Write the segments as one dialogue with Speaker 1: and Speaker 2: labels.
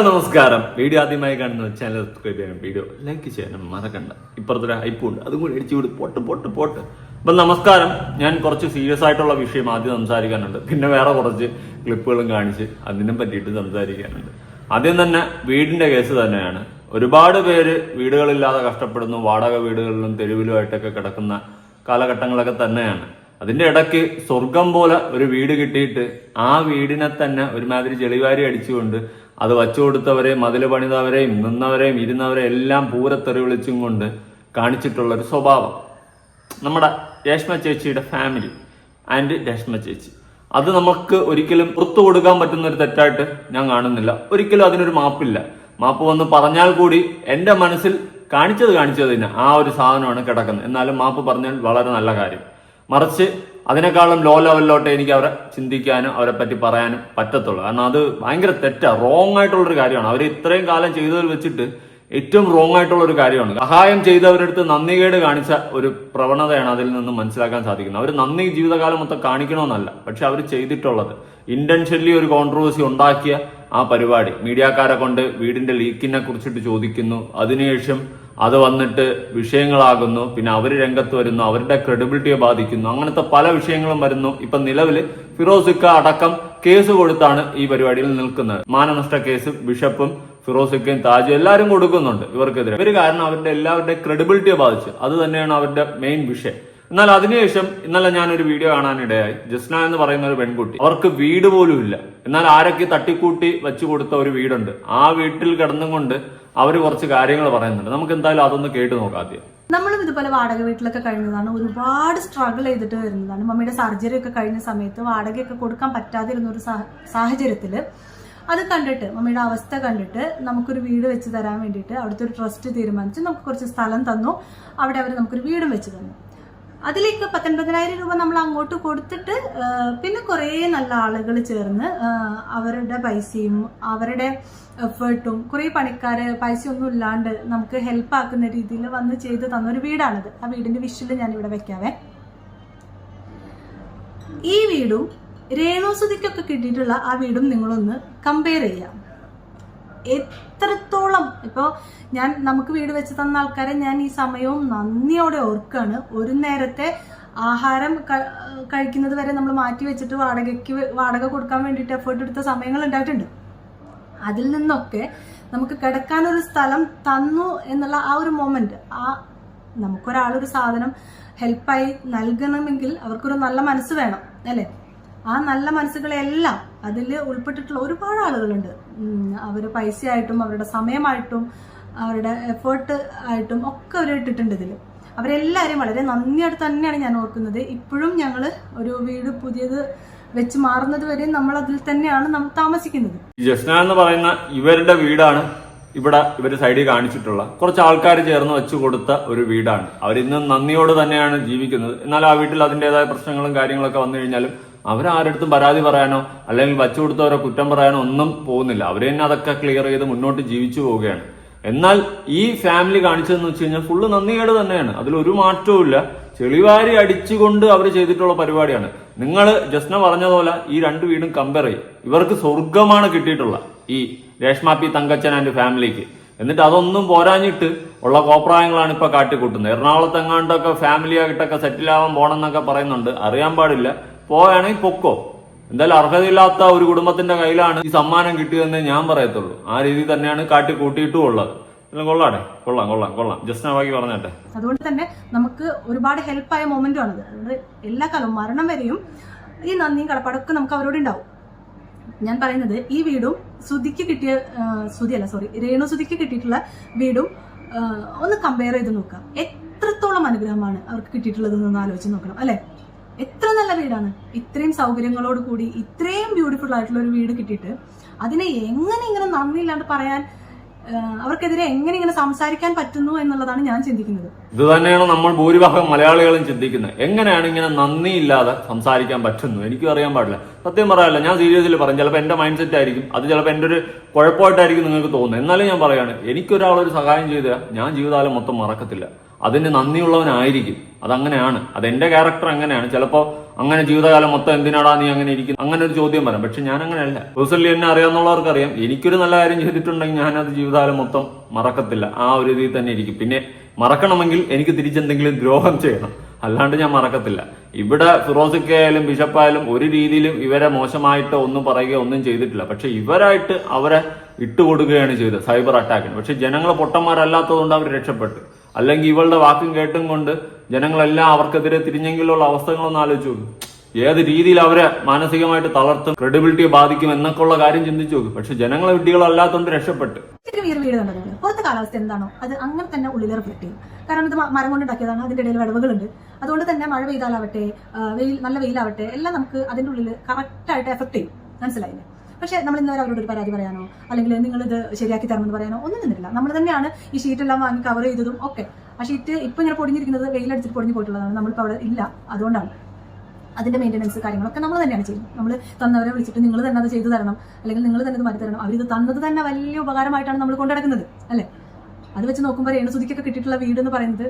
Speaker 1: നമസ്കാരം. വീഡിയോ ആദ്യമായി കാണുന്ന ചാനൽ സബ്സ്ക്രൈബ് ചെയ്യാനും വീഡിയോ ലൈക്ക് ചെയ്യാനും മറക്കണ്ട. ഇപ്പുറത്തൊരു ഹൈപ്പും ഉണ്ട്. അതും കൂടി അടിച്ചു വിട് പൊട്ട് പൊട്ട് പൊട്ട്. അപ്പം നമസ്കാരം. ഞാൻ കുറച്ച് സീരിയസ് ആയിട്ടുള്ള വിഷയം ആദ്യം സംസാരിക്കാനുണ്ട്. പിന്നെ വേറെ കുറച്ച് ക്ലിപ്പുകളും കാണിച്ച് അതിനെ പറ്റിയിട്ട് സംസാരിക്കാനുണ്ട്. ആദ്യം തന്നെ വീടിന്റെ കേസ് തന്നെയാണ്. ഒരുപാട് പേര് വീടുകളില്ലാതെ കഷ്ടപ്പെടുന്നു. വാടക വീടുകളിലും തെരുവിലുമായിട്ടൊക്കെ കിടക്കുന്ന കാലഘട്ടങ്ങളൊക്കെ തന്നെയാണ്. അതിന്റെ ഇടയ്ക്ക് സ്വർഗം പോലെ ഒരു വീട് കിട്ടിയിട്ട് ആ വീടിനെ തന്നെ ഒരുമാതിരി ജെളിവാരി അടിച്ചുകൊണ്ട് അത് വച്ചു കൊടുത്തവരെയും മതിൽ പണിതവരെയും നിന്നവരെയും ഇരുന്നവരെയും എല്ലാം പൂരത്തെറി വിളിച്ചും കൊണ്ട് കാണിച്ചിട്ടുള്ള ഒരു സ്വഭാവം. നമ്മുടെ രേഷ്മ ചേച്ചിയുടെ ഫാമിലി ആൻഡ് രേഷ്മ ചേച്ചി. അത് നമുക്ക് ഒരിക്കലും പുറത്തു കൊടുക്കാൻ പറ്റുന്ന ഒരു തെറ്റായിട്ട് ഞാൻ കാണുന്നില്ല. ഒരിക്കലും അതിനൊരു മാപ്പില്ല. മാപ്പ് വന്ന് പറഞ്ഞാൽ കൂടി എന്റെ മനസ്സിൽ കാണിച്ചത് കാണിച്ചത് തന്നെ ആ ഒരു സാധനമാണ് കിടക്കുന്നത്. എന്നാലും മാപ്പ് പറഞ്ഞാൽ വളരെ നല്ല കാര്യം. മറിച്ച് അതിനേക്കാളും ലോ ലെവലിലോട്ട് എനിക്ക് അവരെ ചിന്തിക്കാനും അവരെ പറ്റി പറയാനും പറ്റത്തുള്ളൂ. കാരണം അത് ഭയങ്കര തെറ്റാ. റോങ് ആയിട്ടുള്ളൊരു കാര്യമാണ്. അവർ ഇത്രയും കാലം ചെയ്തതിൽ വെച്ചിട്ട് ഏറ്റവും റോങ് ആയിട്ടുള്ള ഒരു കാര്യമാണ്. സഹായം ചെയ്തവരടുത്ത് നന്ദികേട് കാണിച്ച ഒരു പ്രവണതയാണ് അതിൽ നിന്ന് മനസ്സിലാക്കാൻ സാധിക്കുന്നത്. അവർ നന്ദി ജീവിതകാലം മൊത്തം കാണിക്കണമെന്നല്ല പക്ഷെ അവർ ചെയ്തിട്ടുള്ളത്. ഇന്റൻഷനലി ഒരു കോൺട്രവേഴ്സി ഉണ്ടാക്കിയ ആ പരിപാടി. മീഡിയക്കാരെ കൊണ്ട് വീടിന്റെ ലീക്കിനെ കുറിച്ചിട്ട് ചോദിക്കുന്നു. അതിനുശേഷം അത് വന്നിട്ട് വിഷയങ്ങളാകുന്നു പിന്നെ അവർ രംഗത്ത് വരുന്നു അവരുടെ ക്രെഡിബിലിറ്റിയെ ബാധിക്കുന്നു. അങ്ങനത്തെ പല വിഷയങ്ങളും വരുന്നു. ഇപ്പൊ നിലവിൽ ഫിറോസിക്ക അടക്കം കേസ് കൊടുത്താണ് ഈ പരിപാടിയിൽ നിൽക്കുന്നത്. മാനനഷ്ട കേസ് ബിഷപ്പും ഫിറോസിക്കയും താജും എല്ലാവരും കൊടുക്കുന്നുണ്ട് ഇവർക്കെതിരെ. ഇവർ കാരണം അവരുടെ എല്ലാവരുടെ ക്രെഡിബിലിറ്റിയെ ബാധിച്ചു. അത് തന്നെയാണ് അവരുടെ മെയിൻ വിഷയം. എന്നാൽ അതിനുശേഷം ഇന്നലെ ഞാനൊരു വീഡിയോ കാണാനിടയായി ജസ്ന എന്ന് പറയുന്ന ഒരു പെൺകുട്ടി. അവർക്ക് വീട് പോലും ഇല്ല. എന്നാൽ ആരൊക്കെ തട്ടിക്കൂട്ടി വെച്ചു കൊടുത്ത ഒരു വീടുണ്ട്. ആ വീട്ടിൽ കിടന്നും കൊണ്ട് അവർ കുറച്ച് കാര്യങ്ങൾ പറയുന്നുണ്ട്. നമുക്ക് എന്തായാലും അതൊന്ന് കേട്ട് നോക്കാം ആദ്യം.
Speaker 2: നമ്മളും ഇതുപോലെ വാടക വീട്ടിലൊക്കെ കഴിഞ്ഞതാണ്. ഒരുപാട് സ്ട്രഗിൾ ചെയ്തിട്ട് വരുന്നതാണ്. മമ്മിയുടെ സർജറി ഒക്കെ കഴിഞ്ഞ സമയത്ത് വാടകയൊക്കെ കൊടുക്കാൻ പറ്റാതിരുന്ന ഒരു സാഹചര്യത്തിൽ അത് കണ്ടിട്ട് മമ്മിയുടെ അവസ്ഥ കണ്ടിട്ട് നമുക്കൊരു വീട് വെച്ച് തരാൻ വേണ്ടിയിട്ട് അവിടുത്തെ ഒരു ട്രസ്റ്റ് തീരുമാനിച്ച് നമുക്ക് കുറച്ച് സ്ഥലം തന്നു. അവിടെ അവർ നമുക്കൊരു വീടും വെച്ച് തന്നു. അതിലേക്ക് പത്തൊൻപതിനായിരം രൂപ നമ്മൾ അങ്ങോട്ട് കൊടുത്തിട്ട് പിന്നെ കുറേ നല്ല ആളുകൾ ചേർന്ന് അവരുടെ പൈസയും അവരുടെ എഫേർട്ടും കുറേ പണിക്കാര് പൈസ ഒന്നും ഇല്ലാണ്ട് നമുക്ക് ഹെൽപ്പ് ആക്കുന്ന രീതിയിൽ വന്ന് ചെയ്ത് തന്ന ഒരു വീടാണിത്. ആ വിഷയിൽ ഞാൻ ഇവിടെ വെക്കാവേ. ഈ വീടും രേണുസുതിക്കൊക്കെ കിട്ടിയിട്ടുള്ള ആ വീടും നിങ്ങളൊന്ന് കമ്പയർ ചെയ്യാം. എത്രത്തോളം ഇപ്പോൾ ഞാൻ നമുക്ക് വീട് വെച്ച് തന്ന ആൾക്കാരെ ഞാൻ ഈ സമയവും നന്ദിയോടെ ഓർക്കാണ്. ഒരു നേരത്തെ ആഹാരം കഴിക്കുന്നത് വരെ നമ്മൾ മാറ്റി വെച്ചിട്ട് വാടകയ്ക്ക് വാടക കൊടുക്കാൻ വേണ്ടിയിട്ട് എഫേർട്ട് എടുത്ത സമയങ്ങൾ ഉണ്ടായിട്ടുണ്ട്. അതിൽ നിന്നൊക്കെ നമുക്ക് കിടക്കാനൊരു സ്ഥലം തന്നു എന്നുള്ള ആ ഒരു മൊമെന്റ് ആ നമുക്കൊരാളൊരു സാധനം ഹെൽപ്പായി നൽകണമെങ്കിൽ അവർക്കൊരു നല്ല മനസ്സ് വേണം അല്ലേ? ആ നല്ല മനസ്സുകളെല്ലാം അതിൽ ഉൾപ്പെട്ടിട്ടുള്ള ഒരുപാട് ആളുകളുണ്ട്. അവർ പൈസയായിട്ടും അവരുടെ സമയമായിട്ടും അവരുടെ എഫേർട്ട് ആയിട്ടും ഒക്കെ അവർ ഇട്ടിട്ടുണ്ട് ഇതിൽ അവരെല്ലാവരും വളരെ നന്ദിയായിട്ട് തന്നെയാണ് ഞാൻ ഓർക്കുന്നത്. ഇപ്പോഴും ഞങ്ങൾ ഒരു വീട് പുതിയത് വെച്ച് മാറുന്നത് വരെ നമ്മൾ അതിൽ തന്നെയാണ് നമ്മൾ താമസിക്കുന്നത്.
Speaker 1: ജസ്ന എന്ന് പറയുന്ന ഇവരുടെ വീടാണ് ഇവിടെ ഇവർ സൈഡിൽ കാണിച്ചിട്ടുള്ള കുറച്ച് ആൾക്കാർ ചേർന്ന് വെച്ചു കൊടുത്ത ഒരു വീടാണ്. അവരിന്ന് നന്ദിയോട് തന്നെയാണ് ജീവിക്കുന്നത്. എന്നാൽ ആ വീട്ടിൽ അതിന്റെതായ പ്രശ്നങ്ങളും കാര്യങ്ങളൊക്കെ വന്നു കഴിഞ്ഞാലും അവരാരടുത്തും പരാതി പറയാനോ അല്ലെങ്കിൽ വച്ചു കൊടുത്തവരോ കുറ്റം പറയാനോ ഒന്നും പോകുന്നില്ല. അവർ തന്നെ അതൊക്കെ ക്ലിയർ ചെയ്ത് മുന്നോട്ട് ജീവിച്ചു പോവുകയാണ്. എന്നാൽ ഈ ഫാമിലി കാണിച്ചതെന്ന് വെച്ച് കഴിഞ്ഞാൽ ഫുള്ള് നന്ദികേട് തന്നെയാണ്. അതിലൊരു ഒരു മാറ്റവും ഇല്ല. ചെളിവാരി അടിച്ചുകൊണ്ട് അവർ ചെയ്തിട്ടുള്ള പരിപാടിയാണ്. നിങ്ങൾ ജസ്ന പറഞ്ഞതുപോലെ ഈ രണ്ട് വീടും കമ്പയർ ചെയ്യും. ഇവർക്ക് സ്വർഗമാണ് കിട്ടിയിട്ടുള്ള ഈ രേഷ്മ പി തങ്കച്ചൻ ആൻഡ് ഫാമിലിക്ക് എന്നിട്ട് അതൊന്നും പോരാഞ്ഞിട്ട് ഉള്ള കോപ്രായങ്ങളാണ് ഇപ്പൊ കാട്ടിക്കൂട്ടുന്നത്. എറണാകുളത്തെങ്ങാണ്ടൊക്കെ ഫാമിലിയായിട്ടൊക്കെ സെറ്റിൽ ആവാൻ പോണെന്നൊക്കെ പറയുന്നുണ്ട്. അറിയാൻ പാടില്ല. പോയാണെങ്കിൽ പൊക്കോ. എന്തായാലും അർഹതയില്ലാത്ത ഒരു കുടുംബത്തിന്റെ കയ്യിലാണ് ഈ സമ്മാനം കിട്ടിയതെന്ന് ഞാൻ പറയത്തുള്ളൂ. ആ രീതി തന്നെയാണ് കാട്ടി കൂട്ടിയിട്ടും ഉള്ളത്. കൊള്ളാടെ കൊള്ളാം കൊള്ളാം കൊള്ളാം ജസ്റ്റ് ബാക്കി പറഞ്ഞട്ടെ.
Speaker 2: അതുകൊണ്ട് തന്നെ നമുക്ക് ഒരുപാട് ഹെൽപ്പായ മൊമെന്റുമാണിത് അതുകൊണ്ട് എല്ലാ കാലവും മരണം വരെയും ഈ നന്ദിയും കടപ്പാടൊക്കെ നമുക്ക് അവരോട് ഉണ്ടാവും. ഞാൻ പറയുന്നത് ഈ വീടും സുധിക്ക് കിട്ടിയ സുതി അല്ല സോറി രേണു സുധിക്ക് കിട്ടിയിട്ടുള്ള വീടും ഒന്ന് കമ്പയർ ചെയ്ത് നോക്കാം. എത്രത്തോളം അനുഗ്രഹമാണ് അവർക്ക് കിട്ടിയിട്ടുള്ളത് എന്ന് ആലോചിച്ച് നോക്കണം അല്ലെ? എത്ര നല്ല വീടാണ്. ഇത്രയും സൗകര്യങ്ങളോട് കൂടി ഇത്രയും ബ്യൂട്ടിഫുൾ ആയിട്ടുള്ള ഒരു വീട് കിട്ടിയിട്ട് അതിനെ എങ്ങനെ ഇങ്ങനെ നന്ദിയില്ലാണ്ട് പറയാൻ അവർക്കെതിരെ എങ്ങനെ ഇങ്ങനെ സംസാരിക്കാൻ പറ്റുന്നു എന്നുള്ളതാണ് ഞാൻ ചിന്തിക്കുന്നത്.
Speaker 1: ഇത് തന്നെയാണ് നമ്മൾ ഭൂരിഭാഗം മലയാളികളും ചിന്തിക്കുന്നത്. എങ്ങനെയാണ് ഇങ്ങനെ നന്ദിയില്ലാതെ സംസാരിക്കാൻ പറ്റുന്നു? എനിക്കും അറിയാൻ പാടില്ല. സത്യം പറയാല്ല ഞാൻ സീരിയസിൽ പറയും ചിലപ്പോൾ എന്റെ മൈൻഡ് സെറ്റ് ആയിരിക്കും. അത് ചിലപ്പോൾ എന്റെ ഒരു കുഴപ്പമായിട്ടായിരിക്കും നിങ്ങൾക്ക് തോന്നുന്നത്. എന്നാലും ഞാൻ പറയാണ് എനിക്കൊരാളൊരു സഹായം ചെയ്താൽ ഞാൻ ജീവിതകാലം മൊത്തം മറക്കത്തില്ല. അതിന് നന്ദിയുള്ളവനായിരിക്കും. അതങ്ങനെയാണ്. അതെന്റെ ക്യാരക്ടർ അങ്ങനെയാണ്. ചിലപ്പോൾ അങ്ങനെ ജീവിതകാലം മൊത്തം എന്തിനാടാ നീ അങ്ങനെ ഇരിക്കുന്നു? അങ്ങനെ ഒരു ചോദ്യം വരാം. പക്ഷെ ഞാൻ അങ്ങനെയല്ല പേഴ്സണലി എന്നെ അറിയാവുന്നവർക്ക് അറിയാം എനിക്കൊരു നല്ല കാര്യം ചെയ്തിട്ടുണ്ടെങ്കിൽ അത് ജീവിതകാലം മൊത്തം മറക്കത്തില്ല. ആ ഒരു രീതിയിൽ തന്നെ ഇരിക്കും. പിന്നെ മറക്കണമെങ്കിൽ എനിക്ക് തിരിച്ചെന്തെങ്കിലും ദ്രോഹം ചെയ്യണം. അല്ലാണ്ട് ഞാൻ മറക്കത്തില്ല. ഇവിടെ ഫിറോസിക്കായാലും ബിഷപ്പായാലും ഒരു രീതിയിലും ഇവരെ മോശമായിട്ട് ഒന്നും പറയുകയോ ഒന്നും ചെയ്തിട്ടില്ല. പക്ഷെ ഇവരായിട്ട് അവരെ ഇട്ടുകൊടുക്കുകയാണ് ചെയ്തത്. സൈബർ അറ്റാക്കിന്. പക്ഷെ ജനങ്ങൾ പൊട്ടന്മാരല്ലാത്തതുകൊണ്ട് അവർ രക്ഷപ്പെട്ടു. അല്ലെങ്കിൽ ഇവളുടെ വാക്കും കേട്ടും കൊണ്ട് ജനങ്ങളെല്ലാം അവർക്കെതിരെ തിരിഞ്ഞെങ്കിലുള്ള അവസ്ഥകളൊന്ന് ആലോചിച്ചു ഏത് രീതിയിൽ അവരെ മാനസികമായിട്ട് തളർത്തും ക്രെഡിബിലിറ്റി ബാധിക്കും എന്നൊക്കെയുള്ള കാര്യം ചിന്തിച്ചു നോക്കും. പക്ഷെ ജനങ്ങളെ വിഡ്ഢികളല്ലാത്തതുകൊണ്ട് രക്ഷപ്പെട്ടു.
Speaker 2: പുറത്തെ കാലാവസ്ഥ എന്താണോ അത് അങ്ങനെ തന്നെ ഉള്ളിൽ റിഫ്ലക്ട് ചെയ്യും. കാരണം ഇത് മരം കൊണ്ടുണ്ടാക്കിയതാണ് അതിന്റെ ഇടയിൽ വിടവുകളുണ്ട് അതുകൊണ്ട് തന്നെ മഴ പെയ്താലാവട്ടെ വെയിൽ നല്ല വെയിലാവട്ടെ എല്ലാം നമുക്ക് അതിന്റെ ഉള്ളിൽ കറക്റ്റ് ആയിട്ട് എഫക്ട് ചെയ്യും. മനസ്സിലായില്ലേ? പക്ഷെ നമ്മൾ ഇന്നവരെ അവരോട് ഒരു പരാതി പറയാനോ അല്ലെങ്കിൽ നിങ്ങൾ ഇത് ശരിയാക്കി തരണമെന്ന് പറയാനോ ഒന്നും നിന്നില്ല നമ്മൾ തന്നെയാണ് ഈ ഷീറ്റ് എല്ലാം വാങ്ങി കവർ ചെയ്തതും ഒക്കെ. ആ ഷീറ്റ് ഇപ്പം ഇങ്ങനെ പൊടിഞ്ഞിരിക്കുന്നത് വെയിലടിച്ചിട്ട് പൊടിഞ്ഞു പോയിട്ടുള്ളതാണ്. നമ്മളിപ്പോൾ അവിടെ ഇല്ല. അതുകൊണ്ടാണ് അതിന്റെ മെയിന്റനൻസ് കാര്യങ്ങളൊക്കെ നമ്മൾ തന്നെയാണ് ചെയ്യുന്നത്. നമ്മൾ തന്നവരെ വിളിച്ചിട്ട് നിങ്ങൾ തന്നെ അത് ചെയ്തു തരണം. അല്ലെങ്കിൽ നിങ്ങൾ തന്നെ അത് മാറ്റി തരണം. അവരിത് തന്നത് തന്നെ വലിയ ഉപകാരമായിട്ടാണ് നമ്മൾ കൊണ്ടുനടക്കുന്നത്. അല്ലേ? അത് വെച്ച് നോക്കുമ്പോൾ രേണുസുതിക്കൊക്കെ കിട്ടിയിട്ടുള്ള വീട് എന്ന് പറയുന്നത്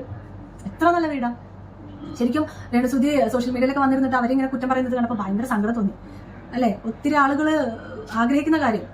Speaker 2: എത്ര നല്ല വീടാണ് ശരിക്കും രേണുസുതി സോഷ്യൽ മീഡിയയിലൊക്കെ വന്നിരുന്നിട്ട് അവരിങ്ങനെ കുറ്റം പറയുന്നത് കണ്ടപ്പോൾ ഭയങ്കര സങ്കടം തോന്നി. അല്ലേ? ഒത്തിരി ആളുകൾ ആഗ്രഹിക്കുന്ന കാര്യം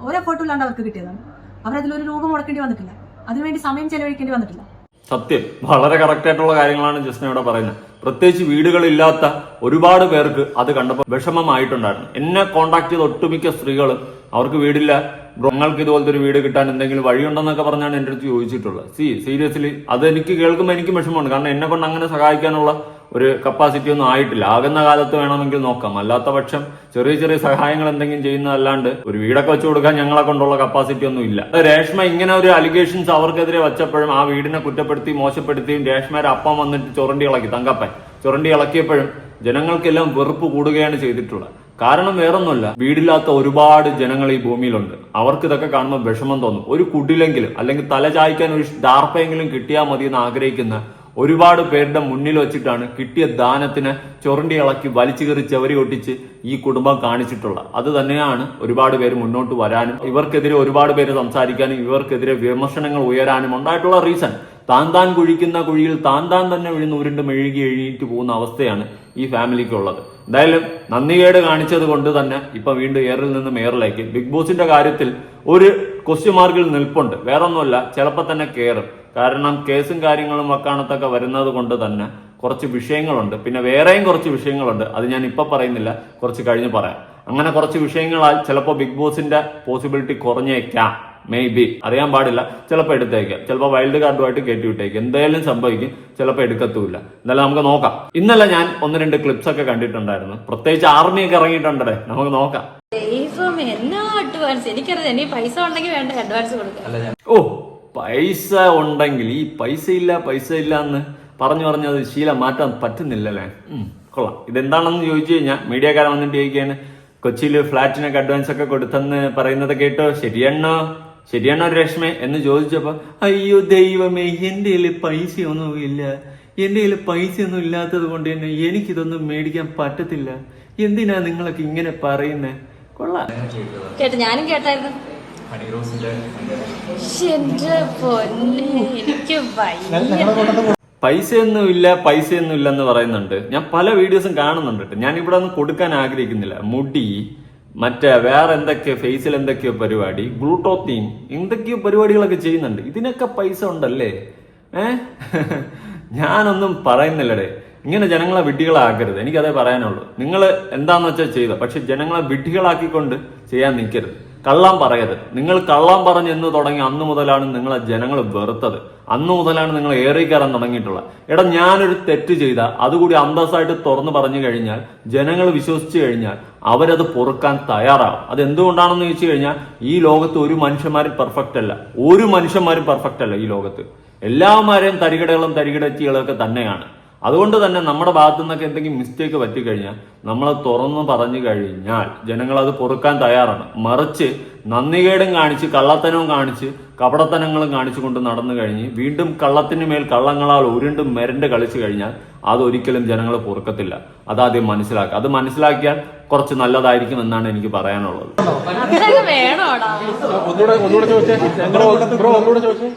Speaker 2: ഒരു ഫോട്ടോ ഇല്ലാണ്ട് അവർക്ക് കിട്ടിയതാണ്. അവരതിലൊരു രൂപം മുടക്കേണ്ടി വന്നിട്ടില്ല. അതിനുവേണ്ടി സമയം ചെലവഴിക്കേണ്ടി വന്നിട്ടില്ല.
Speaker 1: സത്യം. വളരെ കറക്റ്റ് ആയിട്ടുള്ള കാര്യങ്ങളാണ് ജസ്ന ഇവിടെ പറയുന്നത്. പ്രത്യേകിച്ച് വീടുകളില്ലാത്ത ഒരുപാട് പേർക്ക് അത് കണ്ടപ്പോൾ വിഷമമായിട്ടുണ്ടായിരുന്നു. എന്നെ കോണ്ടാക്ട് ചെയ്ത ഒട്ടുമിക്ക സ്ത്രീകളും അവർക്ക് വീടില്ല. ബ്രോ, നിങ്ങൾക്ക് ഇതുപോലത്തെ ഒരു വീട് കിട്ടാൻ എന്തെങ്കിലും വഴിയുണ്ടെന്നൊക്കെ പറഞ്ഞാണ് എന്റെ അടുത്ത് ചോദിച്ചിട്ടുള്ളത്. സി സീരിയസ്ലി അത് എനിക്ക് കേൾക്കുമ്പോൾ എനിക്കും വിഷമമുണ്ട്. കാരണം എന്നെ കൊണ്ട് അങ്ങനെ സഹായിക്കാനുള്ള ഒരു കപ്പാസിറ്റി ഒന്നും ആയിട്ടില്ല. ആകുന്ന കാലത്ത് വേണമെങ്കിൽ നോക്കാം. അല്ലാത്ത പക്ഷം ചെറിയ ചെറിയ സഹായങ്ങൾ എന്തെങ്കിലും ചെയ്യുന്നതല്ലാണ്ട് ഒരു വീടൊക്കെ വെച്ചു കൊടുക്കാൻ ഞങ്ങളെ കൊണ്ടുള്ള കപ്പാസിറ്റി ഒന്നും ഇല്ല. രേഷ്മ ഇങ്ങനെ ഒരു അലിഗേഷൻസ് അവർക്കെതിരെ വെച്ചപ്പോഴും ആ വീടിനെ കുറ്റപ്പെടുത്തി മോശപ്പെടുത്തിയും രേഷ്മയുടെ അപ്പം വന്നിട്ട് ചുരണ്ടി ഇളക്കി. തങ്കപ്പൻ ചുരണ്ടി ഇളക്കിയപ്പോഴും ജനങ്ങൾക്കെല്ലാം വെറുപ്പ് കൂടുകയാണ് ചെയ്തിട്ടുള്ളത്. കാരണം വേറൊന്നുമല്ല വീടില്ലാത്ത ഒരുപാട് ജനങ്ങൾ ഈ ഭൂമിയിലുണ്ട്. അവർക്ക് ഇതൊക്കെ കാണുമ്പോൾ വിഷമം തോന്നും. ഒരു കുടിലെങ്കിലും അല്ലെങ്കിൽ തല ചായ്ക്കാൻ ഒരു ഡാർപ്പയെങ്കിലും കിട്ടിയാൽ മതി എന്ന് ആഗ്രഹിക്കുന്ന ഒരുപാട് പേരുടെ മുന്നിൽ വെച്ചിട്ടാണ് കിട്ടിയ ദാനത്തിന് ചൊറണ്ടി ഇളക്കി വലിച്ചു കയറി ചെവരി ഒട്ടിച്ച് ഈ കുടുംബം കാണിച്ചിട്ടുള്ളത്. അത് തന്നെയാണ് ഒരുപാട് പേര് മുന്നോട്ട് വരാനും ഇവർക്കെതിരെ ഒരുപാട് പേര് സംസാരിക്കാനും ഇവർക്കെതിരെ വിമർശനങ്ങൾ ഉയരാനും ഉണ്ടായിട്ടുള്ള റീസൺ താൻ താൻ കുഴിക്കുന്ന കുഴിയിൽ താൻ താൻ തന്നെ വിഴുന്ന് ഉരുണ്ട് മെഴുകി എഴുതിയിട്ട് പോകുന്ന അവസ്ഥയാണ് ഈ ഫാമിലിക്കുള്ളത്. എന്തായാലും നന്ദികേട് കാണിച്ചത് കൊണ്ട് തന്നെ ഇപ്പൊ വീണ്ടും എയറിൽ നിന്ന് മേയറിലേക്ക്. ബിഗ് ബോസിന്റെ കാര്യത്തിൽ ഒരു ക്വസ്റ്റ്യൻ മാർക്കിൽ നിൽപ്പുണ്ട്. വേറൊന്നുമല്ല ചിലപ്പോൾ തന്നെ കയറും കാരണം കേസും കാര്യങ്ങളും വക്കാണത്തൊക്കെ വരുന്നത് കൊണ്ട് തന്നെ കുറച്ച് വിഷയങ്ങളുണ്ട്. പിന്നെ വേറെയും കുറച്ച് വിഷയങ്ങളുണ്ട്. അത് ഞാൻ ഇപ്പൊ പറയുന്നില്ല കുറച്ച് കഴിഞ്ഞ് പറയാം. അങ്ങനെ കുറച്ച് വിഷയങ്ങളാൽ ചിലപ്പോൾ ബിഗ് ബോസിന്റെ പോസിബിലിറ്റി കുറഞ്ഞേക്കാം. മേ ബി അറിയാൻ പാടില്ല. ചിലപ്പോൾ എടുത്തേക്കാം. ചിലപ്പോൾ വൈൽഡ് കാർഡുമായിട്ട് കയറ്റി വിട്ടേക്കും. എന്തായാലും സംഭവിക്കും. ചിലപ്പോൾ എടുക്കത്തുമില്ല. എന്നാലും നമുക്ക് നോക്കാം. ഇന്നലെ ഞാൻ ഒന്ന് രണ്ട് ക്ലിപ്സ് ഒക്കെ കണ്ടിട്ടുണ്ടായിരുന്നു. പ്രത്യേകിച്ച് ആർമിയൊക്കെ ഇറങ്ങിയിട്ടുണ്ടേ നമുക്ക് നോക്കാം.
Speaker 3: ദൈവം എന്നാ അഡ്വാൻസ് എനിക്കറിയാം പൈസ ഉണ്ടെങ്കിൽ വേണ്ട അഡ്വാൻസ് കൊടുക്കാം.
Speaker 1: ഓ പൈസ ഉണ്ടെങ്കിൽ ഈ പൈസ ഇല്ല പൈസ ഇല്ല എന്ന് പറഞ്ഞു പറഞ്ഞ് അത് ശീലം മാറ്റാൻ പറ്റുന്നില്ലല്ലേ? കൊള്ളാം. ഇതെന്താണെന്ന് ചോദിച്ചു കഴിഞ്ഞാൽ മീഡിയക്കാരൻ വന്നിട്ട് ചോദിക്കുകയാണ് കൊച്ചിയിൽ ഫ്ലാറ്റിനൊക്കെ അഡ്വാൻസ് ഒക്കെ കൊടുത്തെന്ന് പറയുന്നത് കേട്ടോ? ശരിയാണോ ശരിയാണോ രശ്മി എന്ന് ചോദിച്ചപ്പോ അയ്യോ ദൈവമേ എന്റെ കയ്യിൽ പൈസയൊന്നും ഇല്ല. എന്റെ കയ്യിൽ പൈസയൊന്നും ഇല്ലാത്തത് കൊണ്ട് തന്നെ എനിക്കിതൊന്നും മേടിക്കാൻ പറ്റത്തില്ല. എന്തിനാ നിങ്ങളൊക്കെ ഇങ്ങനെ പറയുന്നേ? കൊള്ളാം.
Speaker 3: കേട്ടോ ഞാനും കേട്ടായിരുന്നു. പൈസ എന്റെ പൊന്നെ എനിക്ക് വയ്യ.
Speaker 1: പൈസയൊന്നുമില്ല പൈസയൊന്നും ഇല്ല എന്ന് പറയുന്നുണ്ട്. ഞാൻ പല വീഡിയോസും കാണുന്നുണ്ട്. ഞാൻ ഇവിടെ ഒന്നും കൊടുക്കാൻ ആഗ്രഹിക്കുന്നില്ല. മുടി മറ്റേ വേറെ എന്തൊക്കെയോ ഫേസിൽ എന്തൊക്കെയോ പരിപാടി ഗ്ലൂട്ടോത്തീൻ എന്തൊക്കെയോ പരിപാടികളൊക്കെ ചെയ്യുന്നുണ്ട്. ഇതിനൊക്കെ പൈസ ഉണ്ടല്ലേ? ഏ? ഞാനൊന്നും പറയുന്നില്ലടേ. ഇങ്ങനെ ജനങ്ങളെ വിഡ്ഢികളാക്കരുത്. എനിക്കതേ പറയാനുള്ളൂ. നിങ്ങൾ എന്താണെന്ന് വെച്ചാൽ ചെയ്ത. പക്ഷെ ജനങ്ങളെ വിഡ്ഢികളാക്കിക്കൊണ്ട് ചെയ്യാൻ നിൽക്കരുത്. കള്ളം പറയരുത്. നിങ്ങൾ കള്ളം പറഞ്ഞ് എന്ന് തുടങ്ങി അന്ന് മുതലാണ് നിങ്ങളെ ജനങ്ങൾ വെറുത്തത്. അന്ന് മുതലാണ് നിങ്ങൾ ഏറി തുടങ്ങിയിട്ടുള്ളത്. എടാ ഞാനൊരു തെറ്റ് ചെയ്ത. അതുകൂടി അന്തസ്സായിട്ട് തുറന്നു പറഞ്ഞു കഴിഞ്ഞാൽ ജനങ്ങൾ വിശ്വസിച്ചു കഴിഞ്ഞാൽ അവരത് പൊറുക്കാൻ തയ്യാറാവും. അത് എന്തുകൊണ്ടാണെന്ന് ചോദിച്ചു കഴിഞ്ഞാൽ ഈ ലോകത്ത് ഒരു മനുഷ്യന്മാരും പെർഫെക്റ്റ് അല്ല. ഒരു മനുഷ്യന്മാരും പെർഫെക്റ്റ് അല്ല ഈ ലോകത്ത്. എല്ലാമാരെയും തരികിടകളും തരികിടച്ചികളും ഒക്കെ തന്നെയാണ്. അതുകൊണ്ട് തന്നെ നമ്മുടെ ഭാഗത്തു നിന്നൊക്കെ എന്തെങ്കിലും മിസ്റ്റേക്ക് പറ്റിക്കഴിഞ്ഞാൽ നമ്മൾ തുറന്നു പറഞ്ഞു കഴിഞ്ഞാൽ ജനങ്ങൾ അത് പൊറുക്കാൻ തയ്യാറാണ്. മറിച്ച് നന്ദികേടും കാണിച്ച് കള്ളത്തനവും കാണിച്ച് കപടത്തനങ്ങളും കാണിച്ചുകൊണ്ട് നടന്നു കഴിഞ്ഞ് വീണ്ടും കള്ളത്തിന് മേൽ കള്ളങ്ങളാൽ ഉരുണ്ടും മെരണ്ട് കളിച്ചു കഴിഞ്ഞാൽ അതൊരിക്കലും ജനങ്ങൾ പൊറുക്കത്തില്ല. അതാദ്യം മനസ്സിലാക്കുക. അത് മനസ്സിലാക്കിയാൽ കുറച്ച് നല്ലതായിരിക്കും എന്നാണ് എനിക്ക് പറയാനുള്ളത്.
Speaker 4: ഒന്നുകൂടെ ഒന്നുകൂടെ ചോദിച്ചേ. ബ്രോ ഒന്നുകൂടെ ചോദിച്ചേ.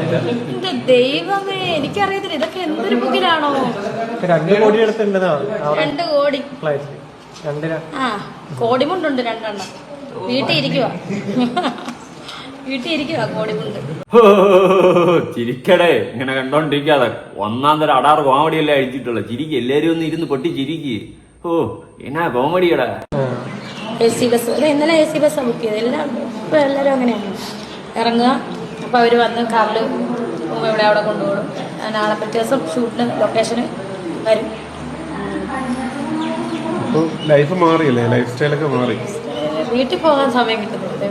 Speaker 3: എന്റെ ദൈവമേ എനിക്കറിയത്തില്ല ഇതൊക്കെ എന്തൊരു ബുക്കിലാണോ
Speaker 4: രണ്ട് കോടി
Speaker 3: രണ്ട് കോടി. ആ കോടിമുണ്ടുണ്ട് രണ്ടെണ്ണം. വീട്ടിൽ ഇരിക്കുക വീട്ടിൽ ഇരിക്കുവാ കോടിമുണ്ട്.
Speaker 1: ചിരിക്കടേ ഇങ്ങനെ കണ്ടോണ്ടിരിക്കാതെ. ഒന്നാം തരം അടാറ് കോമഡി അല്ലേ അഴിച്ചിട്ടുള്ളത് ചിരിക്ക് എല്ലാരും ഒന്ന് ഇരുന്ന് പൊട്ടി ചിരിക്ക്. ഓ എന്നാ കോമഡിയടാ?
Speaker 3: എ സി ബസ് അല്ല ഇന്നലെ എ സി ബസ്സാണ് ബുക്ക് ചെയ്തത്. എല്ലാം ഇപ്പൊ എല്ലാരും അങ്ങനെയാണ് ഇറങ്ങുക. അപ്പോൾ അവർ വന്ന് കാറിൽ ഇവിടെ അവിടെ കൊണ്ടുപോകും. നാളെ പിറ്റേ ദിവസം ഷൂട്ടിന് ലൊക്കേഷന് വരും.
Speaker 5: ലൈഫ് മാറിയല്ലേ? ലൈഫ് സ്റ്റൈലൊക്കെ മാറി.
Speaker 3: വീട്ടിൽ പോകാൻ സമയം കിട്ടുന്നില്ല?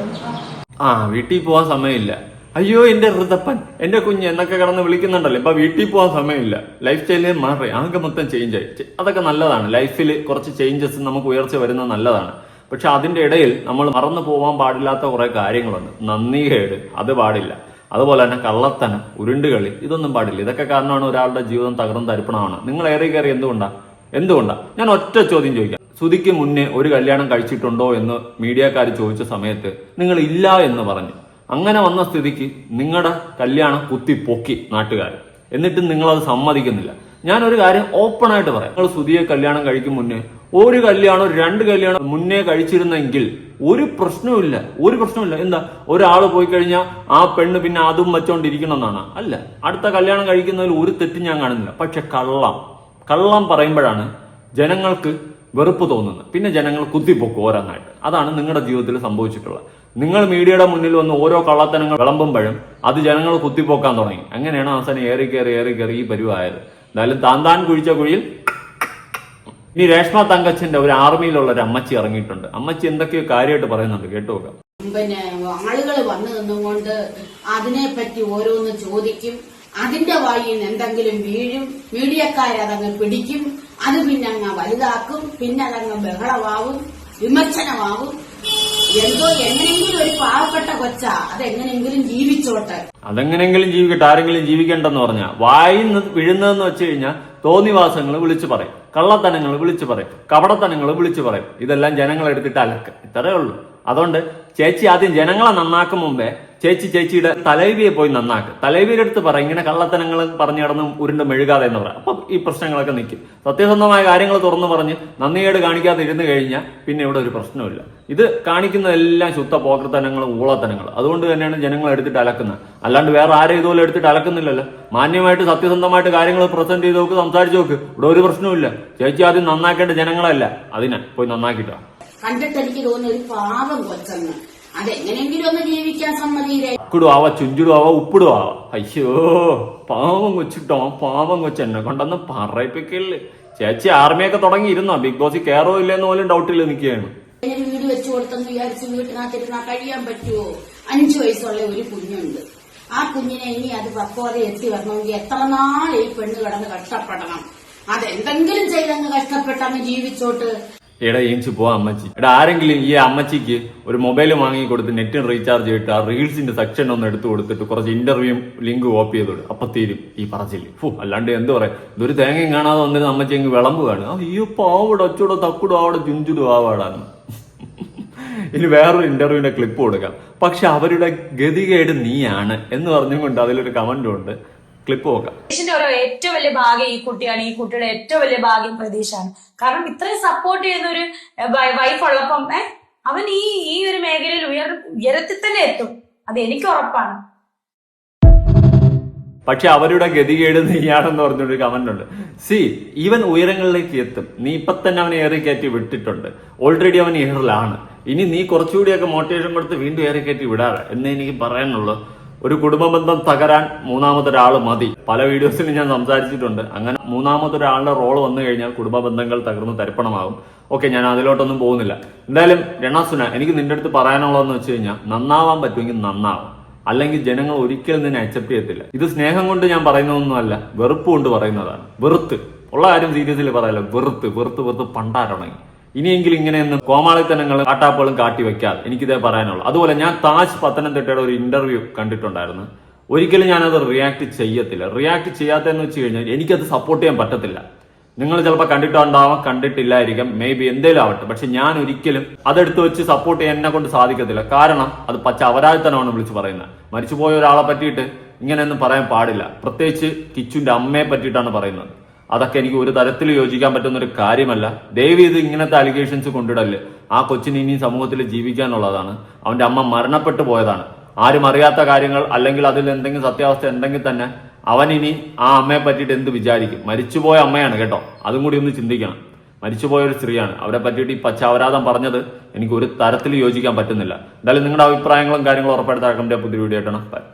Speaker 1: ആ വീട്ടിൽ പോകാൻ സമയമില്ല. അയ്യോ എന്റെ ഋതപ്പൻ എന്റെ കുഞ്ഞ് എന്നൊക്കെ കിടന്ന് വിളിക്കുന്നുണ്ടല്ലോ. ഇപ്പൊ വീട്ടിൽ പോകാൻ സമയമില്ല. ലൈഫ് സ്റ്റൈലിൽ മാറി. ആകെ മൊത്തം ചേഞ്ച് ആയി. അതൊക്കെ നല്ലതാണ്. ലൈഫിൽ കുറച്ച് ചേഞ്ചസ് നമുക്ക് ഉയർച്ച വരുന്നത് നല്ലതാണ്. പക്ഷെ അതിന്റെ ഇടയിൽ നമ്മൾ മറന്നു പോവാൻ പാടില്ലാത്ത കുറേ കാര്യങ്ങളുണ്ട്. നന്ദികേട് അത് പാടില്ല. അതുപോലെ തന്നെ കള്ളത്തനം ഉരുണ്ടുകളി ഇതൊന്നും പാടില്ല. ഇതൊക്കെ കാരണമാണ് ഒരാളുടെ ജീവിതം തകർന്ന് തരിപ്പണമാണ്. നിങ്ങൾ ഏറി കയറി എന്തുകൊണ്ടാ? എന്തുകൊണ്ടാ? ഞാൻ ഒറ്റ ചോദ്യം ചോദിക്കാം. സുതിക്ക് മുന്നേ ഒരു കല്യാണം കഴിച്ചിട്ടുണ്ടോ എന്ന് മീഡിയക്കാർ ചോദിച്ച സമയത്ത് നിങ്ങൾ ഇല്ല എന്ന് പറഞ്ഞു. അങ്ങനെ വന്ന സ്ഥിതിക്ക് നിങ്ങളുടെ കല്യാണം കുത്തി പൊക്കി നാട്ടുകാർ എന്നിട്ടും നിങ്ങളത് സമ്മതിക്കുന്നില്ല. ഞാൻ ഒരു കാര്യം ഓപ്പൺ ആയിട്ട് പറയാം. നിങ്ങൾ സുധിയെ കല്യാണം കഴിക്കും മുന്നേ ഒരു കല്യാണം രണ്ട് കല്യാണം മുന്നേ കഴിച്ചിരുന്നെങ്കിൽ ഒരു പ്രശ്നവുമില്ല ഒരു പ്രശ്നമില്ല എന്താ? ഒരാൾ പോയി കഴിഞ്ഞാൽ ആ പെണ്ണ് പിന്നെ അതും വെച്ചോണ്ടിരിക്കണം എന്നാണ് അല്ല അടുത്ത കല്യാണം കഴിക്കുന്നതിൽ ഒരു തെറ്റും ഞാൻ കാണുന്നില്ല. പക്ഷെ കള്ളം. കള്ളം പറയുമ്പോഴാണ് ജനങ്ങൾക്ക് വെറുപ്പ് തോന്നുന്നത്. പിന്നെ ജനങ്ങൾ കുത്തിപ്പൊക്കും ഓരോന്നായിട്ട്. അതാണ് നിങ്ങളുടെ ജീവിതത്തിൽ സംഭവിച്ചിട്ടുള്ളത്. നിങ്ങൾ മീഡിയയുടെ മുന്നിൽ വന്ന് ഓരോ കള്ളത്തനങ്ങൾ വിളമ്പുമ്പോഴും അത് ജനങ്ങൾ കുത്തിപ്പോക്കാൻ തുടങ്ങി. അങ്ങനെയാണ് അവസാനം ഏറി കയറി ഏറി കയറി ഈ പരിവായത് എന്തായാലും താൻ താൻ കുഴിച്ച കുഴിയിൽ ഇനി രേഷ്മ തങ്കച്ചന്റെ ഒരു ആർമിയിലുള്ള ഒരു അമ്മച്ചി ഇറങ്ങിയിട്ടുണ്ട്. അമ്മച്ചി എന്തൊക്കെയോ കാര്യമായിട്ട് പറയുന്നുണ്ട്. കേട്ടു
Speaker 6: പിന്നെ ആളുകൾ വന്നു നിന്നുകൊണ്ട് അതിനെപ്പറ്റി ഓരോന്ന് ചോദിക്കും. അതിന്റെ വായിൽ എന്തെങ്കിലും വീഴും. മീഡിയക്കാരതങ്ങ് പിടിക്കും. അത് പിന്നെ അങ്ങ് വലുതാക്കും. പിന്നെ അതങ്ങ് ബഹളമാവും. വിമർശനമാവും. എന്തോ എങ്ങനെയെങ്കിലും ഒരു പാവപ്പെട്ട കൊച്ച അതെങ്ങനെയെങ്കിലും ജീവിച്ചോട്ടെ.
Speaker 1: അതെങ്ങനെങ്കിലും ജീവിക്കട്ടെ ആരെങ്കിലും ജീവിക്കണ്ടെന്ന് പറഞ്ഞാൽ വായിന്ന് വീഴുന്നതെന്ന് വെച്ച് കഴിഞ്ഞാൽ തോന്നിവാസങ്ങൾ വിളിച്ചു പറയും കള്ളത്തനങ്ങൾ വിളിച്ചു പറയും കപടത്തനങ്ങൾ വിളിച്ചു പറയും. ഇതെല്ലാം ജനങ്ങളെടുത്തിട്ട് അലക്ക്. ഇത്രയേ ഉള്ളൂ. അതുകൊണ്ട് ചേച്ചി ആദ്യം ജനങ്ങളെ നന്നാക്കും മുമ്പേ ചേച്ചി ചേച്ചിയുടെ തലൈവിയെ പോയി നന്നാക്ക്. തലൈവിയുടെ അടുത്ത് പറ ഇങ്ങനെ കള്ളത്തനങ്ങൾ പറഞ്ഞു കിടന്ന് ഉരുണ്ട് മെഴുകാതെ എന്ന് പറയാം അപ്പൊ ഈ പ്രശ്നങ്ങളൊക്കെ നിൽക്കും സത്യസന്ധമായ കാര്യങ്ങൾ തുറന്നു പറഞ്ഞ് നന്ദിയേട് കാണിക്കാതെ ഇരുന്ന് കഴിഞ്ഞാൽ പിന്നെ ഇവിടെ ഒരു പ്രശ്നമില്ല ഇത് കാണിക്കുന്നതെല്ലാം ശുദ്ധ പോക്രത്തനങ്ങളും ഊളത്തനങ്ങളും. അതുകൊണ്ട് തന്നെയാണ് ജനങ്ങൾ എടുത്തിട്ട് അലക്കുന്നത്. അല്ലാണ്ട് വേറെ ആരും ഇതുപോലെ എടുത്തിട്ട് അലക്കുന്നില്ലല്ലോ. മാന്യമായിട്ട് സത്യസന്ധമായിട്ട് കാര്യങ്ങൾ പ്രസന്റ് ചെയ്ത് നോക്ക് സംസാരിച്ചു നോക്ക്. ഇവിടെ ഒരു പ്രശ്നമില്ല ചേച്ചി ആദ്യം നന്നാക്കേണ്ട ജനങ്ങളല്ല. അതിനെ പോയി നന്നാക്കിട്ടോ
Speaker 6: കണ്ടിട്ട് എനിക്ക് തോന്നിയ ഒരു പാവം കൊച്ചെന്ന് അതെങ്ങനെയെങ്കിലും ഒന്ന് ജീവിക്കാൻ സമ്മതിയില്ലേ?
Speaker 1: ആവാ ചുഞ്ചിടും ആവാ ഉപ്പിടും ആവാ അയ്യോ പാവം കൊച്ചിട്ടോ പാവം കൊച്ചു എന്നെ കൊണ്ടൊന്ന് പറയിപ്പിക്കല്ലേ. ചേച്ചി ആർമിയൊക്കെ തുടങ്ങിയിരുന്നോ? ബിഗ് ബോസിൽ കയറോ ഇല്ലെന്ന് പോലും ഡൗട്ടിൽ നിൽക്കുകയാണ്
Speaker 6: വീട് വെച്ചു കൊടുത്തെന്ന് വിചാരിച്ച് വീട്ടിനകത്തിരുന്നാ കഴിയാൻ പറ്റുമോ അഞ്ചു വയസ്സുള്ള ഒരു കുഞ്ഞുണ്ട്. ആ കുഞ്ഞിനെ ഇനി അത് പക്വത എത്തി വരണമെങ്കിൽ എത്ര നാൾ ഈ പെണ്ണ് കിടന്ന് കഷ്ടപ്പെടണം? അതെന്തെങ്കിലും ചെയ്തങ്ങ് കഷ്ടപ്പെട്ടങ്ങ് ജീവിച്ചോട്ട്.
Speaker 1: എടാ ഏഞ്ചു പോവാ അമ്മച്ചി. എടാ ആരെങ്കിലും ഈ അമ്മച്ചിക്ക് ഒരു മൊബൈൽ വാങ്ങി കൊടുത്ത് നെറ്റ് റീചാർജ് ചെയ്തിട്ട് ആ റീൽസിന്റെ സെക്ഷൻ ഒന്ന് എടുത്തു കൊടുത്തിട്ട് കുറച്ച് ഇന്റർവ്യൂ ലിങ്ക് കോപ്പി ചെയ്തോട്. അപ്പൊ തീരും ഈ പറഞ്ഞില്ല ഫു അല്ലാണ്ട് എന്ത് പറയാം? ഇതൊരു തേങ്ങയും കാണാതെ വന്നിരുന്ന അമ്മച്ചി അങ്ങ് വിളമ്പുകയാണ് അയ്യോ പാവട അച്ചൂടോ തക്കുടോ അവിടെ ചുഞ്ചുടോ ആവാടാന്ന്. ഇനി വേറൊരു ഇന്റർവ്യൂവിന്റെ ക്ലിപ്പ് കൊടുക്കാം. പക്ഷെ അവരുടെ ഗതികേട് നീയാണ് എന്ന് പറഞ്ഞുകൊണ്ട് അതിലൊരു കമന്റും ഉണ്ട്. ക്ലിപ്പ് നോക്കാം.
Speaker 7: ഓരോ ഏറ്റവും വലിയ ഭാഗ്യം ഈ കുട്ടിയാണ് ഈ കുട്ടിയുടെ ഏറ്റവും വലിയ ഭാഗ്യം പ്രതീക്ഷയാണ്. കാരണം ഇത്രയും സപ്പോർട്ട് ചെയ്യുന്ന ഒരു വൈഫ് ഉള്ളപ്പം അവൻ ഈ ഈ ഒരു മേഖലയിൽ ഉയർ ഉയരത്തിൽ തന്നെ എത്തും. അത് എനിക്ക് ഉറപ്പാണ്.
Speaker 1: പക്ഷെ അവരുടെ ഗതികേട് നീയാണെന്ന് പറഞ്ഞൊരു കമന്റ് ഉണ്ട്. സി ഈവൻ ഉയരങ്ങളിലേക്ക് എത്തും. നീ ഇപ്പൊ തന്നെ അവനെ ഏറി കയറ്റി വിട്ടിട്ടുണ്ട്. ഓൾറെഡി അവൻ ഇഹറിലാണ്. ഇനി നീ കുറച്ചുകൂടിയൊക്കെ മോട്ടിവേഷൻ കൊടുത്ത് വീണ്ടും ഏറി കയറ്റി വിടാറ് എന്ന് എനിക്ക് പറയാനുള്ളൂ. ഒരു കുടുംബ ബന്ധം തകരാൻ മൂന്നാമതൊരാൾ മതി. പല വീഡിയോസിലും ഞാൻ സംസാരിച്ചിട്ടുണ്ട്. അങ്ങനെ മൂന്നാമതൊരാളുടെ റോൾ വന്നു കഴിഞ്ഞാൽ കുടുംബ ബന്ധങ്ങൾ തകർന്ന് തരിപ്പണമാകും. ഓക്കെ ഞാൻ അതിലോട്ടൊന്നും പോകുന്നില്ല. എന്തായാലും രണാസുന എനിക്ക് നിന്റെ അടുത്ത് പറയാനുള്ളതെന്ന് വെച്ച് കഴിഞ്ഞാൽ നന്നാവാൻ പറ്റുമെങ്കിൽ നന്നാവാം. അല്ലെങ്കിൽ ജനങ്ങൾ ഒരിക്കലും നിന്നെ അക്സെപ്റ്റ് ചെയ്യത്തില്ല. ഇത് സ്നേഹം കൊണ്ട് ഞാൻ പറയുന്നതൊന്നുമല്ല വെറുപ്പ് കൊണ്ട് പറയുന്നതാണ്. വെറുത്ത്. ഉള്ള ആരും സീരിയസിൽ പറയല്ല വെറുത്ത് വെറുത്ത് വെറുത്ത് പണ്ടാരണങ്ങി ഇനിയെങ്കിലും ഇങ്ങനെയൊന്നും കോമാളിത്തനങ്ങളും കാട്ടാപ്പുകളും കാട്ടി വെക്കാതെ എനിക്കിതേ പറയാനുള്ളൂ. അതുപോലെ ഞാൻ താജ് പത്തനംതിട്ടയുടെ ഒരു ഇന്റർവ്യൂ കണ്ടിട്ടുണ്ടായിരുന്നു. ഒരിക്കലും ഞാനത് റിയാക്ട് ചെയ്യത്തില്ല. റിയാക്ട് ചെയ്യാത്തതെന്ന് വെച്ച് കഴിഞ്ഞാൽ എനിക്കത് സപ്പോർട്ട് ചെയ്യാൻ പറ്റത്തില്ല. നിങ്ങൾ ചിലപ്പോൾ കണ്ടിട്ടുണ്ടാവാം കണ്ടിട്ടില്ലായിരിക്കാം മേ ബി എന്തേലും ആവട്ടെ. പക്ഷെ ഞാൻ ഒരിക്കലും അതെടുത്ത് വെച്ച് സപ്പോർട്ട് ചെയ്യാൻ എന്നെ കൊണ്ട് സാധിക്കത്തില്ല. കാരണം അത് പച്ച അപരാധിത്തനമാണ് വിളിച്ച് പറയുന്നത്. മരിച്ചുപോയ ഒരാളെ പറ്റിയിട്ട് ഇങ്ങനെയൊന്നും പറയാൻ പാടില്ല. പ്രത്യേകിച്ച് കിച്ചുവിന്റെ അമ്മയെ പറ്റിയിട്ടാണ് പറയുന്നത്. അതൊക്കെ എനിക്ക് ഒരു തരത്തിൽ യോജിക്കാൻ പറ്റുന്ന ഒരു കാര്യമല്ല. ദയവ് ഇത് ഇങ്ങനത്തെ അലിഗേഷൻസ് കൊണ്ടിടൽ. ആ കൊച്ചിന് ഇനി സമൂഹത്തിൽ ജീവിക്കാനുള്ളതാണ്. അവന്റെ അമ്മ മരണപ്പെട്ടു പോയതാണ്. ആരും അറിയാത്ത കാര്യങ്ങൾ അല്ലെങ്കിൽ അതിൽ എന്തെങ്കിലും സത്യാവസ്ഥ ഉണ്ടെങ്കിൽ തന്നെ അവൻ ഇനി ആ അമ്മയെ പറ്റിയിട്ട് എന്ത് വിചാരിക്കും? മരിച്ചുപോയ അമ്മയാണ് കേട്ടോ. അതും കൂടി ഒന്ന് ചിന്തിക്കണം. മരിച്ചുപോയ ഒരു സ്ത്രീയാണ്. അവരെ പറ്റിയിട്ട് ഈ പച്ചാവരാധം പറഞ്ഞത് എനിക്ക് ഒരു തരത്തിൽ യോജിക്കാൻ പറ്റുന്നില്ല. എന്തായാലും നിങ്ങളുടെ അഭിപ്രായങ്ങളും കാര്യങ്ങളും ഉറപ്പായിട്ട് ഉറപ്പെടുത്താൻ പുതിയ വീഡിയോ ആയിട്ടാണ്